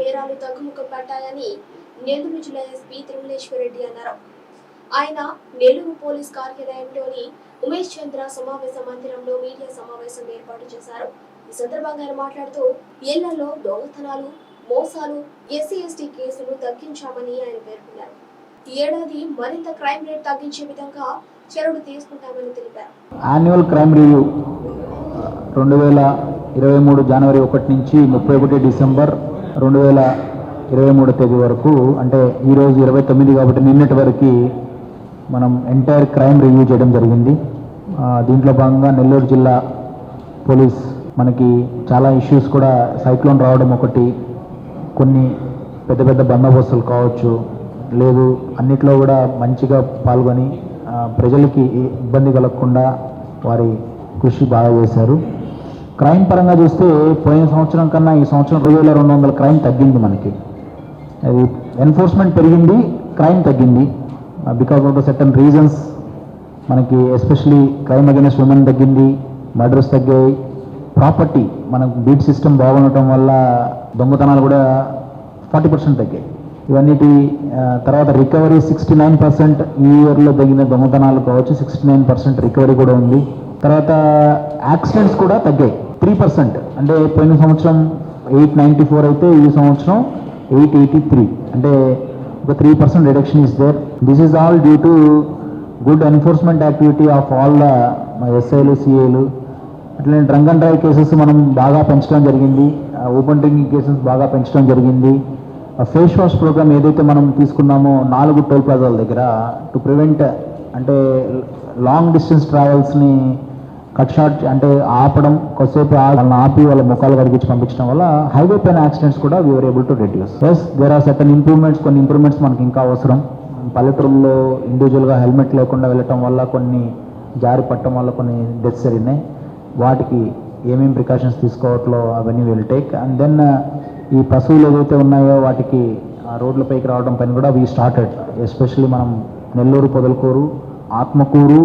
నేరాలు తగ్గుముఖపడ్డాయని నెల్లూరు జిల్లా ఎస్పీ తిరుమలేశ్వర్ రెడ్డి అన్నారు. ఆయన నెల్లూరు పోలీస్ కార్యాలయంలోని ఉమేష్ చంద్ర సమావేశ మందిరంలో మీడియా సమావేశం ఏర్పాటు చేశారు. ఈ సందర్భంగా ఆయన మాట్లాడుతూ ఇళ్ళలో దొంగతనాలు మోసాలు ఎస్సీ ఎస్టీ కేసులు తగ్గించామని ఆయన పేర్కొన్నారు. ఈ ఏడాది మరింత క్రైమ్ రేట్ తగ్గించే విధంగా చర్యలు తీసుకుంటామని తెలిపారు. యాన్యువల్ క్రైమ్ రివ్యూ రెండు వేల ఇరవై మూడు జనవరి ఒకటి నుంచి ముప్పై ఒకటి డిసెంబర్ రెండు వేల ఇరవై మూడు తేదీ వరకు అంటే ఈరోజు ఇరవై తొమ్మిది కాబట్టి నిన్నటి వరకు మనం ఎంటైర్ క్రైమ్ రివ్యూ చేయడం జరిగింది. దీంట్లో భాగంగా నెల్లూరు జిల్లా పోలీస్ మనకి చాలా ఇష్యూస్ కూడా సైక్లోన్ రావడం ఒకటి కొన్ని పెద్ద పెద్ద బందోబస్తులు కావచ్చు లేదు అన్నిట్లో కూడా మంచిగా పాల్గొని ప్రజలకి ఇబ్బంది కలగకుండా వారి కృషి బాగా చేశారు. క్రైమ్ పరంగా చూస్తే పోయిన సంవత్సరం కన్నా ఈ సంవత్సరం రెండు వేల రెండు వందల క్రైమ్ తగ్గింది మనకి. అది ఎన్ఫోర్స్మెంట్ పెరిగింది క్రైమ్ తగ్గింది. Because of the certain reasons మనకి ఎస్పెషలీ క్రైమ్ అగైనెస్ట్ ఉమెన్ తగ్గింది మర్డర్స్ తగ్గాయి. ప్రాపర్టీ మనకు బీట్ సిస్టమ్ బాగుండటం వల్ల దొంగతనాలు కూడా ఫార్టీ పర్సెంట్ తగ్గాయి. ఇవన్నిటి uh, తర్వాత రికవరీ సిక్స్టీ నైన్ పర్సెంట్ ఈ ఇయర్లో తగిన దొంగతనాలు కావచ్చు సిక్స్టీ నైన్ పర్సెంట్ రికవరీ కూడా ఉంది. తర్వాత యాక్సిడెంట్స్ కూడా తగ్గాయి. త్రీ పర్సెంట్ అంటే పోయిన సంవత్సరం ఎయిట్ నైంటీ ఫోర్ అయితే ఈ సంవత్సరం ఎయిట్ ఎయిటీ త్రీ అంటే ఒక three percent reduction is there this is all due to good enforcement activity of all the ఎస్ఐలు సిఏలు అట్లనే డ్రంక్ అండ్ డ్రైవ్ కేసెస్ మనం బాగా పెంచడం జరిగింది. ఓపెన్ డ్రింకింగ్ కేసెస్ బాగా పెంచడం జరిగింది. ఫేస్ వాష్ ప్రోగ్రామ్ ఏదైతే మనం తీసుకున్నామో నాలుగు టోల్ ప్లాజాల దగ్గర టు ప్రివెంట్ అంటే లాంగ్ డిస్టెన్స్ ట్రావెల్స్ని కట్ షార్ట్ అంటే ఆపడం కొద్దిసేపు వాళ్ళని ఆపి వాళ్ళ ముఖాలు కడిగించి పంపించడం వల్ల హైవే పైన యాక్సిడెంట్స్ కూడా we're able to reduce yes there are certain improvements కొన్ని ఇంప్రూవ్మెంట్స్ మనకి ఇంకా అవసరం. పల్లెటూరులో ఇండివిజువల్గా హెల్మెట్ లేకుండా వెళ్ళటం వల్ల కొన్ని జారి పట్టడం వల్ల కొన్ని డెత్స్ జరిగినాయి. వాటికి ఏమేమి ప్రికాషన్స్ తీసుకోవట్లో అవన్నీ విల్ టేక్ అండ్ దెన్ ఈ పశువులు ఏదైతే ఉన్నాయో వాటికి ఆ రోడ్లపైకి రావడం పైన కూడా వీ స్టార్టెడ్ ఎస్పెషల్లీ మనం నెల్లూరు పొదలకూరు ఆత్మకూరు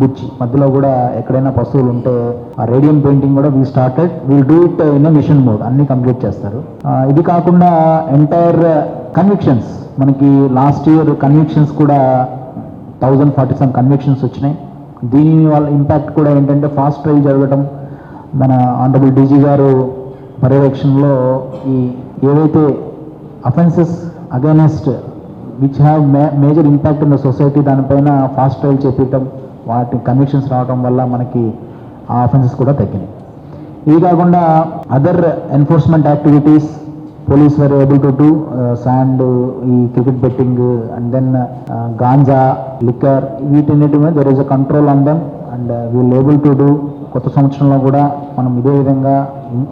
బుచ్చి మధ్యలో కూడా ఎక్కడైనా పశువులు ఉంటే ఆ రేడియం పెయింటింగ్ కూడా we started will do it in mission mode అన్ని కంప్లీట్ చేస్తారు. ఇది కాకుండా ఎంటైర్ కన్విక్షన్స్ మనకి లాస్ట్ ఇయర్ కన్విక్షన్స్ కూడా థౌజండ్ ఫార్టీ సెవెన్ కన్విక్షన్స్ వచ్చినాయి. దీని వల్ల ఇంపాక్ట్ కూడా ఏంటంటే ఫాస్ట్ ట్రైల్ జరగడం మన ఆనరబుల్ డీజీ గారు పర్యవేక్షణలో ఈ ఏవైతే offences against which have major impact in the society దానిపైన ఫాస్ట్ ట్రైల్ చేపించడం వాటి కన్విక్షన్స్ రావడం వల్ల మనకి ఆ అఫెన్సెస్ కూడా తగ్గినాయి. ఇవి కాకుండా other enforcement activities police were able to do sand ఈ cricket betting and then ganja liquor వీటన్నిటి మీద there is a control on them and we'll able to do కొత్త సంవత్సరంలో కూడా మనం ఇదే విధంగా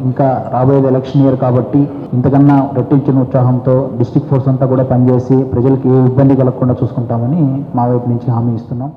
ఇంకా రాబోయేది ఎలక్షన్ ఇయర్ కాబట్టి ఇంతకన్నా రెట్టించిన ఉత్సాహంతో డిస్టిక్ ఫోర్స్ అంతా కూడా పనిచేసి ప్రజలకు ఏ ఇబ్బంది కలగకుండా చూసుకుంటామని మా వైపు నుంచి హామీ ఇస్తున్నాం.